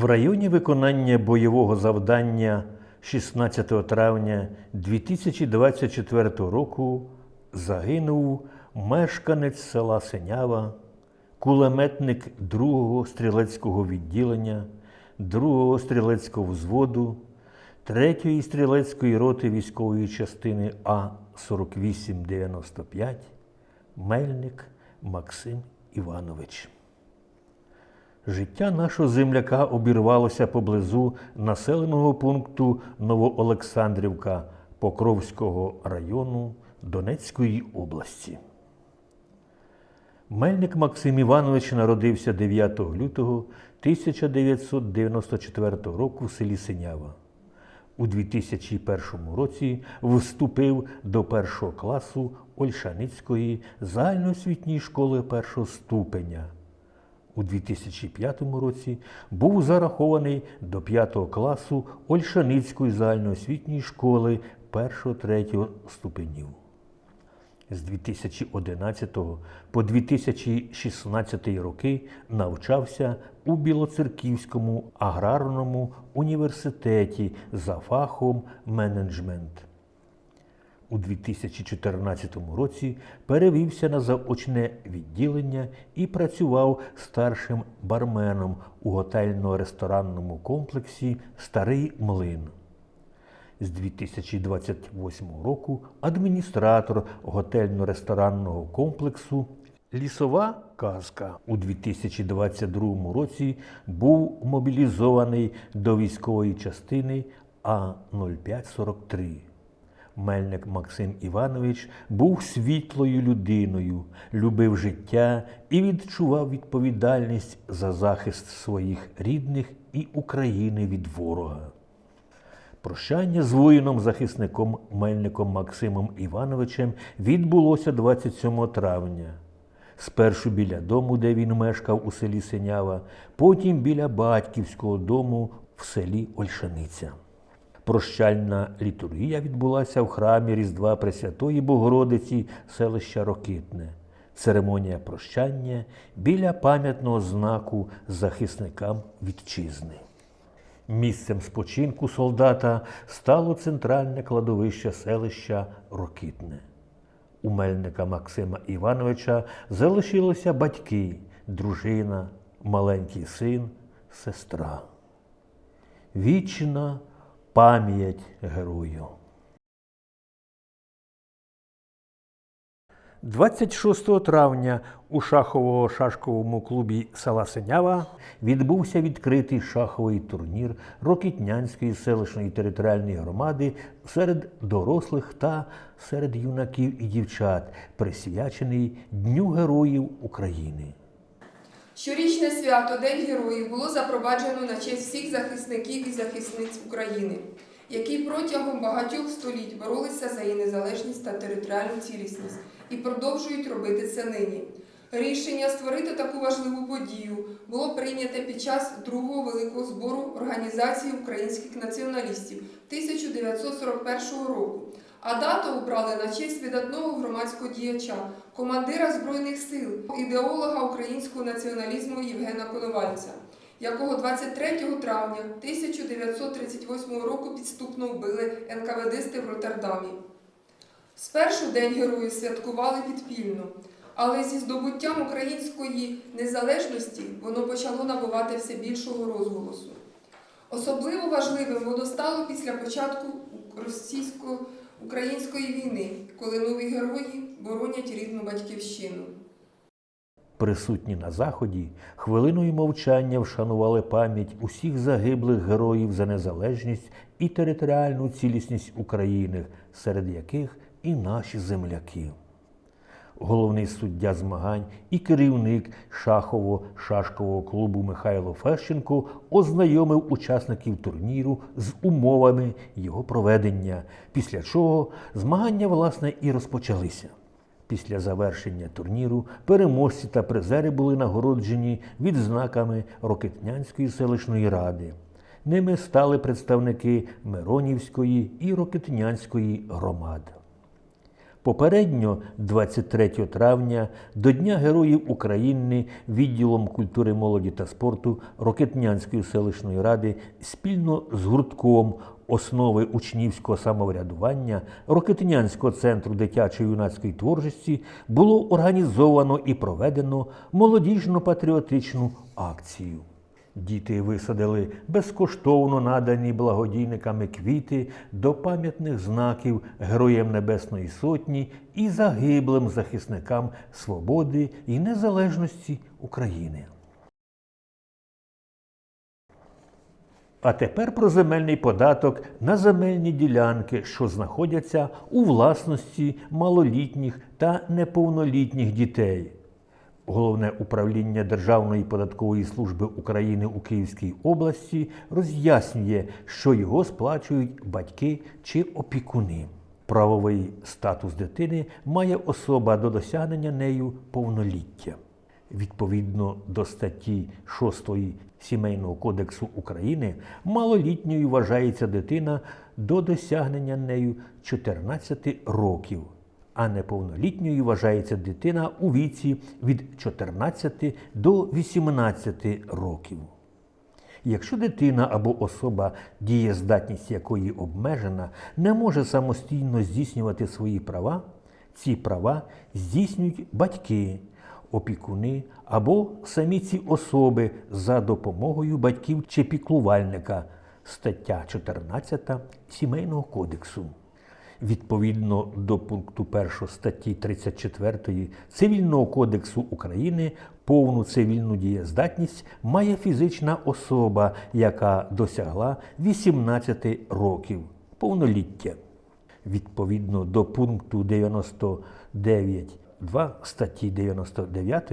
В районі виконання бойового завдання 16 травня 2024 року загинув мешканець села Синява, кулеметник 2-го стрілецького відділення, 2-го стрілецького взводу, 3-ї стрілецької роти військової частини А4895 Мельник Максим Іванович. Життя нашого земляка обірвалося поблизу населеного пункту Новоолександрівка Покровського району Донецької області. Мельник Максим Іванович народився 9 лютого 1994 року в селі Синява. У 2001 році вступив до першого класу Ольшаницької загальноосвітньої школи першого ступеня. У 2005 році був зарахований до 5 класу Ольшаницької загальноосвітньої школи 1-3 ступенів. З 2011 по 2016 роки навчався у Білоцерківському аграрному університеті за фахом менеджмент. У 2014 році перевівся на заочне відділення і працював старшим барменом у готельно-ресторанному комплексі Старий Млин. З 2028 року адміністратор готельно-ресторанного комплексу Лісова казка у 2022 році був мобілізований до військової частини А0543. Мельник Максим Іванович був світлою людиною, любив життя і відчував відповідальність за захист своїх рідних і України від ворога. Прощання з воїном-захисником Мельником Максимом Івановичем відбулося 27 травня. Спершу біля дому, де він мешкав у селі Синява, потім біля батьківського дому в селі Ольшаниця. Прощальна літургія відбулася в храмі Різдва Пресвятої Богородиці селища Рокитне. Церемонія прощання біля пам'ятного знаку захисникам вітчизни. Місцем спочинку солдата стало центральне кладовище селища Рокитне. У мельника Максима Івановича залишилися батьки, дружина, маленький син, сестра. Вічна пам'ять герою. 26 травня у шахово-шашковому клубі села Синява відбувся відкритий шаховий турнір Рокітнянської селищної територіальної громади серед дорослих та серед юнаків і дівчат, присвячений Дню Героїв України. Щорічне свято День Героїв було запроваджено на честь всіх захисників і захисниць України, які протягом багатьох століть боролися за її незалежність та територіальну цілісність і продовжують робити це нині. Рішення створити таку важливу подію було прийнято під час другого великого збору Організації українських націоналістів 1941 року. А дату обрали на честь видатного громадського діяча, командира Збройних сил, ідеолога українського націоналізму Євгена Коновальця, якого 23 травня 1938 року підступно вбили НКВДсти в Роттердамі. Спершу День Героїв святкували підпільно, але зі здобуттям української незалежності воно почало набувати все більшого розголосу. Особливо важливим воно стало після початку російсько-української війни, коли нові герої боронять рідну батьківщину. Присутні на заході хвилиною мовчання вшанували пам'ять усіх загиблих героїв за незалежність і територіальну цілісність України, серед яких і наші земляки. Головний суддя змагань і керівник шахово-шашкового клубу Михайло Фещенко ознайомив учасників турніру з умовами його проведення, після чого змагання власне і розпочалися. Після завершення турніру переможці та призери були нагороджені відзнаками Рокетнянської селищної ради. Ними стали представники Миронівської і Рокетнянської громад. Попередньо, 23 травня, до Дня Героїв України відділом культури, молоді та спорту Рокетнянської селищної ради спільно з гуртком основи учнівського самоврядування Рокетнянського центру дитячо-юнацької творчості було організовано і проведено молодіжно-патріотичну акцію. Діти висадили безкоштовно надані благодійниками квіти до пам'ятних знаків Героям Небесної Сотні і загиблим захисникам свободи і незалежності України. А тепер про земельний податок на земельні ділянки, що знаходяться у власності малолітніх та неповнолітніх дітей. Головне управління Державної податкової служби України у Київській області роз'яснює, що його сплачують батьки чи опікуни. Правовий статус дитини має особа до досягнення нею повноліття. Відповідно до статті 6 Сімейного кодексу України, малолітньою вважається дитина до досягнення нею 14 років, а неповнолітньою вважається дитина у віці від 14 до 18 років. Якщо дитина або особа, дієздатність якої обмежена, не може самостійно здійснювати свої права, ці права здійснюють батьки, опікуни або самі ці особи за допомогою батьків чи піклувальника, стаття 14 Сімейного кодексу. Відповідно до пункту 1 статті 34 Цивільного кодексу України повну цивільну дієздатність має фізична особа, яка досягла 18 років повноліття. Відповідно до пункту 99.2 статті 99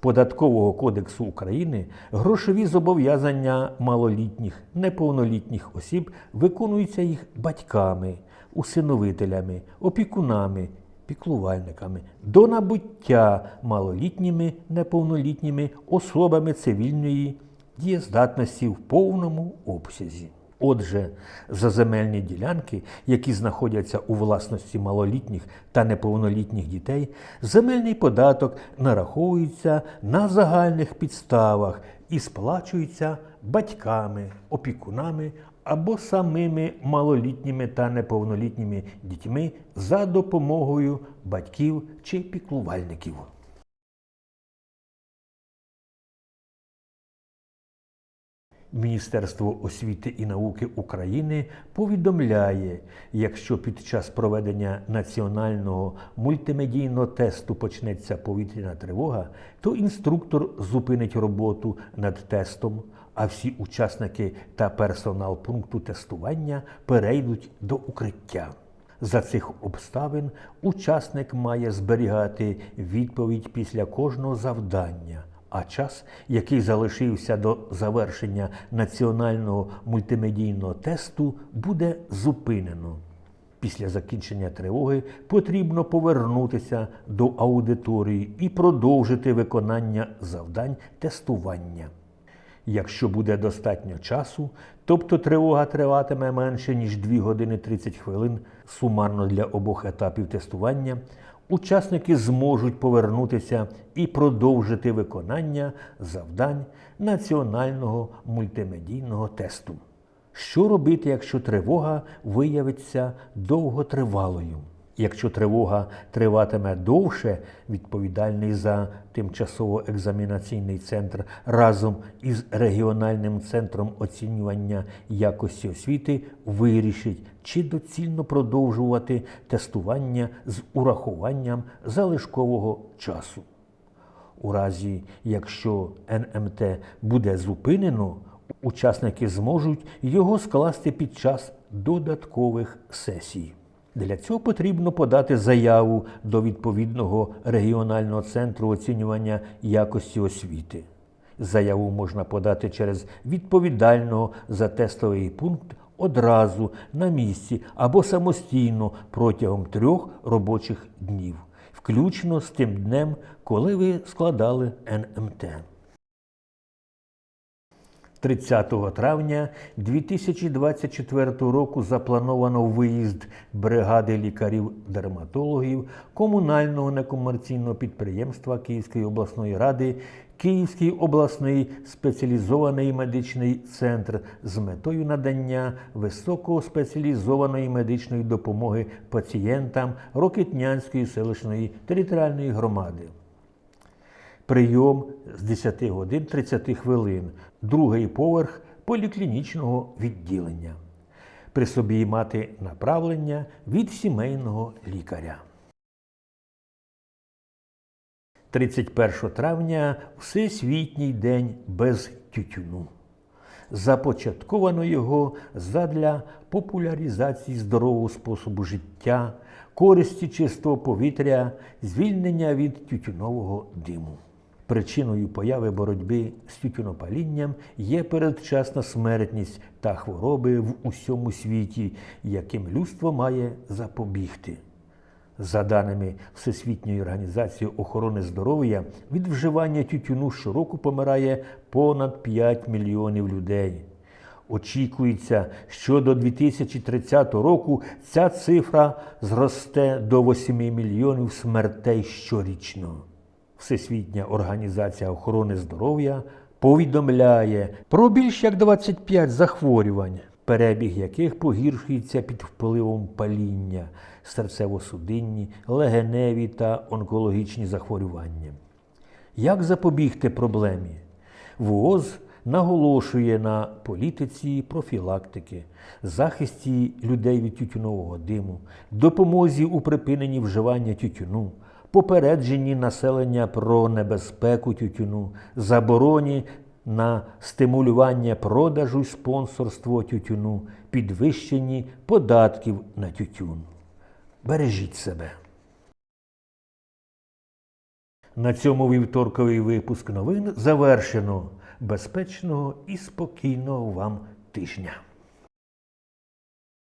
Податкового кодексу України грошові зобов'язання малолітніх, неповнолітніх осіб виконуються їх батьками, усиновителями, опікунами, піклувальниками до набуття малолітніми, неповнолітніми особами цивільної дієздатності в повному обсязі. Отже, за земельні ділянки, які знаходяться у власності малолітніх та неповнолітніх дітей, земельний податок нараховується на загальних підставах і сплачується батьками, опікунами або самими малолітніми та неповнолітніми дітьми за допомогою батьків чи піклувальників. Міністерство освіти і науки України повідомляє, якщо під час проведення національного мультимедійного тесту почнеться повітряна тривога, то інструктор зупинить роботу над тестом, а всі учасники та персонал пункту тестування перейдуть до укриття. За цих обставин учасник має зберігати відповідь після кожного завдання а час, який залишився до завершення національного мультимедійного тесту, буде зупинено. Після закінчення тривоги потрібно повернутися до аудиторії і продовжити виконання завдань тестування. Якщо буде достатньо часу, тобто тривога триватиме менше ніж 2 години 30 хвилин сумарно для обох етапів тестування, учасники зможуть повернутися і продовжити виконання завдань національного мультимедійного тесту. Що робити, якщо тривога виявиться довготривалою? Якщо тривога триватиме довше, відповідальний за тимчасово-екзамінаційний центр разом із регіональним центром оцінювання якості освіти вирішить, чи доцільно продовжувати тестування з урахуванням залишкового часу. У разі, якщо НМТ буде зупинено, учасники зможуть його скласти під час додаткових сесій. Для цього потрібно подати заяву до відповідного регіонального центру оцінювання якості освіти. Заяву можна подати через відповідального за тестовий пункт одразу на місці або самостійно протягом трьох робочих днів, включно з тим днем, коли ви складали НМТ. 30 травня 2024 року заплановано виїзд бригади лікарів-дерматологів комунального некомерційного підприємства Київської обласної ради Київський обласний спеціалізований медичний центр з метою надання високоспеціалізованої медичної допомоги пацієнтам Рокитнянської селищної територіальної громади. Прийом з 10 годин 30 хвилин, другий поверх поліклінічного відділення. При собі мати направлення від сімейного лікаря. 31 травня Всесвітній день без тютюну. Започатковано його задля популяризації здорового способу життя, користі чистого повітря, звільнення від тютюнового диму. Причиною появи боротьби з тютюнопалінням є передчасна смертність та хвороби в усьому світі, яким людство має запобігти. За даними Всесвітньої організації охорони здоров'я, від вживання тютюну щороку помирає понад 5 мільйонів людей. Очікується, що до 2030 року ця цифра зросте до 8 мільйонів смертей щорічно. Всесвітня організація охорони здоров'я повідомляє про більш як 25 захворювань, перебіг яких погіршується під впливом паління, серцево-судинні, легеневі та онкологічні захворювання. Як запобігти проблемі? ВООЗ наголошує на політиці профілактики, захисті людей від тютюнового диму, допомозі у припиненні вживання тютюну, попередженні населення про небезпеку тютюну, забороні на стимулювання продажу й спонсорство тютюну, підвищенні податків на тютюн. Бережіть себе. На цьому вівторковий випуск новин завершено. Безпечного і спокійного вам тижня.